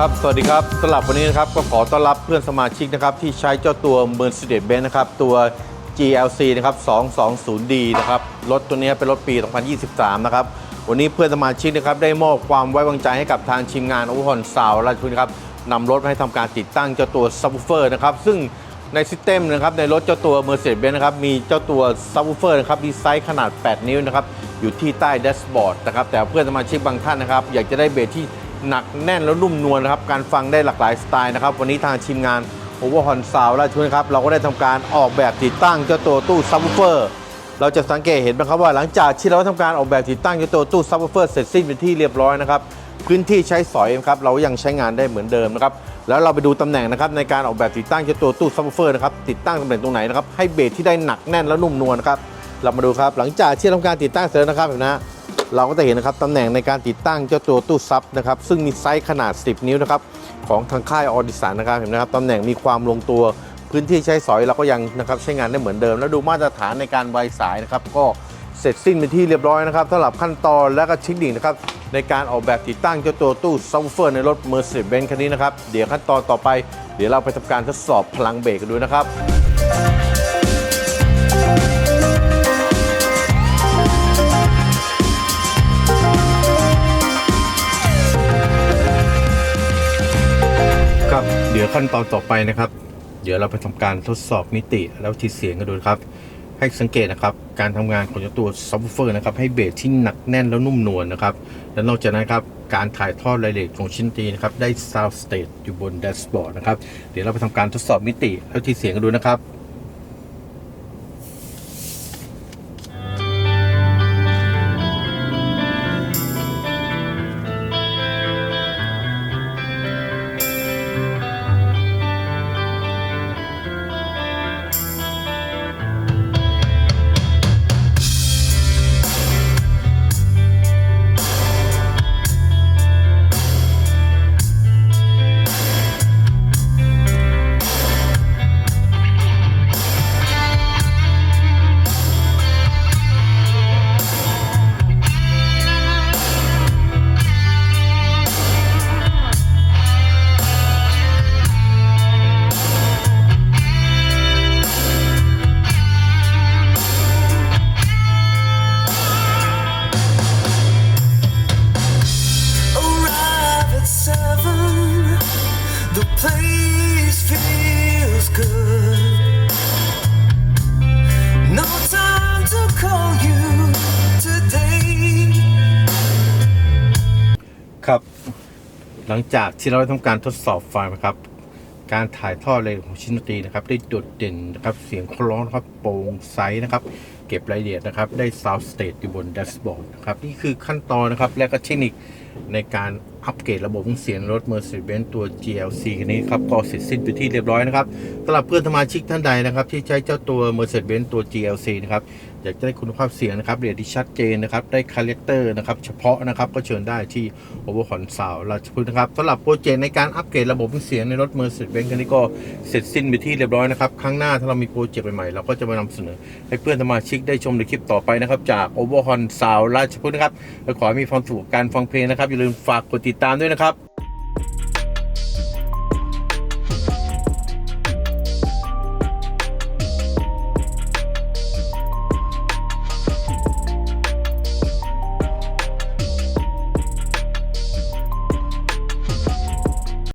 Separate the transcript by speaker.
Speaker 1: ครับสวัสดีครับสำหรับวันนี้นะครับก็ขอต้อนรับเพื่อนสมาชิกนะครับที่ใช้เจ้าตัว Mercedes-Benz นะครับตัว GLC นะครับ 220D นะครับรถตัวนี้เป็นรถปี 2023 นะครับวันนี้เพื่อนสมาชิกนะครับได้มอบความไว้วางใจให้กับทางทีมงานอเวอร์ฮอนซาวราชพฤกษ์ครับนำรถมาให้ทำการติดตั้งเจ้าตัวซับ w ูเฟอร์นะครับซึ่งในซิสเต็มนะครับในรถเจ้าตัว Mercedes-Benz นะครับมีเจ้าตัวซับ w ูเฟอร์นะครับดีไซน์ขนาด 8 นิ้วนะครับอยู่ที่ใต้แดชบอร์ดนะครับแต่เพื่อนสมาชิกบางท่านนะครับอยากจะได้เบสที่ หนักแน่นแล้วนุ่มนวลนะครับการฟังได้หลากหลายสไตล์นะครับ วันนี้ทางทีมงานโอเวอร์ฮอนซาวราชพฤกษ์ครับเราก็ได้ทำการออกแบบติดตั้งเจ้าตัวตู้ซับ w ูเฟอร์เราจะสังเกตเห็นนะครับว่าหลังจากที่เราทำการออกแบบติดตั้งเจ้าตัวตู้ซับ w ูเฟอร์เสร็จสิ้นเป็นที่เรียบร้อยนะครับพื้นที่ใช้สอยครับเรายังใช้งานได้เหมือนเดิมนะครับแล้วเราไปดูตำแหน่งนะครับในการออกแบบติดตั้งเจ้าตัวตู้ซับ w ูเฟอร์นะครับติดตั้งตำแหน่งตรงไหนนะครับให้เบสที่ได้หนักแน่นและนุ่มนวลนะครับเรามาดูครับหลังจากที่ทำการติดตั้งเสร็จนะครับเห็นไหมฮะ เราก็จะเห็นนะครับตำแหน่งในการติดตั้งเจ้าตัวตู้ซับนะครับซึ่งมีไซส์ขนาด 10 นิ้วนะครับของทางค่ายออดิสันนะครับเห็นไหมครับตำแหน่งมีความลงตัวพื้นที่ใช้สอยเราก็ยังนะครับใช้งานได้เหมือนเดิม แล้วดูมาตรฐานในการไวสายนะครับก็เสร็จสิ้นเป็นที่เรียบร้อยนะครับสำหรับขั้นตอนและก็เทคนิคนะครับในการออกแบบติดตั้งเจ้าตัวตู้ซับวูเฟอร์ในรถ Mercedes-Benz คันนี้นะครับเดี๋ยวขั้นตอนต่อไป เดี๋ยวเราไปทำการทดสอบพลังเบรกกันดูนะครับ ขั้นตอนต่อไปนะครับ เดี๋ยวเราไปทำการทดสอบมิติแล้วทีเสียงกันดูครับ ให้สังเกตนะครับ การทำงานของตัวซับวูเฟอร์นะครับ ให้เบสที่หนักแน่นแล้วนุ่มนวลนะครับ และนอกจากนั้นครับ การถ่ายทอดรายละเอียดของชิ้นตีนะครับ ได้ซาวด์สเตจอยู่บนแดชบอร์ดนะครับ เดี๋ยวเราไปทำการทดสอบมิติแล้วทีเสียงกันดูนะครับ ครับ หลังจากที่เราได้ทำการทดสอบไฟล์นะครับ การถ่ายทอดเลยของชิ้นดนตรีนะครับ ได้โดดเด่นนะครับ เสียงคล้องนะครับโปร่งใสนะครับ เก็บรายละเอียดนะครับ ได้ Sound State อยู่บนแดชบอร์ดนะครับ นี่คือขั้นตอนนะครับ และก็เทคนิคในการอัปเกรดระบบเสียงรถ Mercedes-Benz ตัว GLC คันนี้ครับ ก็เสร็จสิ้นไปที่เรียบร้อยนะครับสำหรับเพื่อนสมาชิกท่านใดนะครับ ที่ใช้เจ้าตัว Mercedes-Benz ตัว GLC นะครับ อยากจะได้คุณภาพเสียงนะครับเรียนที่ชัดเจนนะครับ ได้คาแรคเตอร์นะครับ เฉพาะนะครับ ก็เชิญได้ที่ o v e r h o n s o u n d ราชพฤกษ์นะครับสำหรับโปรเจกต์ในการอัปเกรดระบบเสียงในรถ Mercedes-Benz คันนี้ก็เสร็จสิ้นไปที่เรียบร้อยนะครับ ครั้งหน้าถ้าเรามีโปรเจกต์ใหม่ๆเราก็จะมานำเสนอให้เพื่อนสมาชิกได้ชมในคลิปต่อไปนะครับ จาก o v e r h o n สาวราชพฤกษ์นะครับและขอให้มีความสุขการฟังเพลงนะครับ อย่าลืมฝากกดติดตามด้วยนะครับ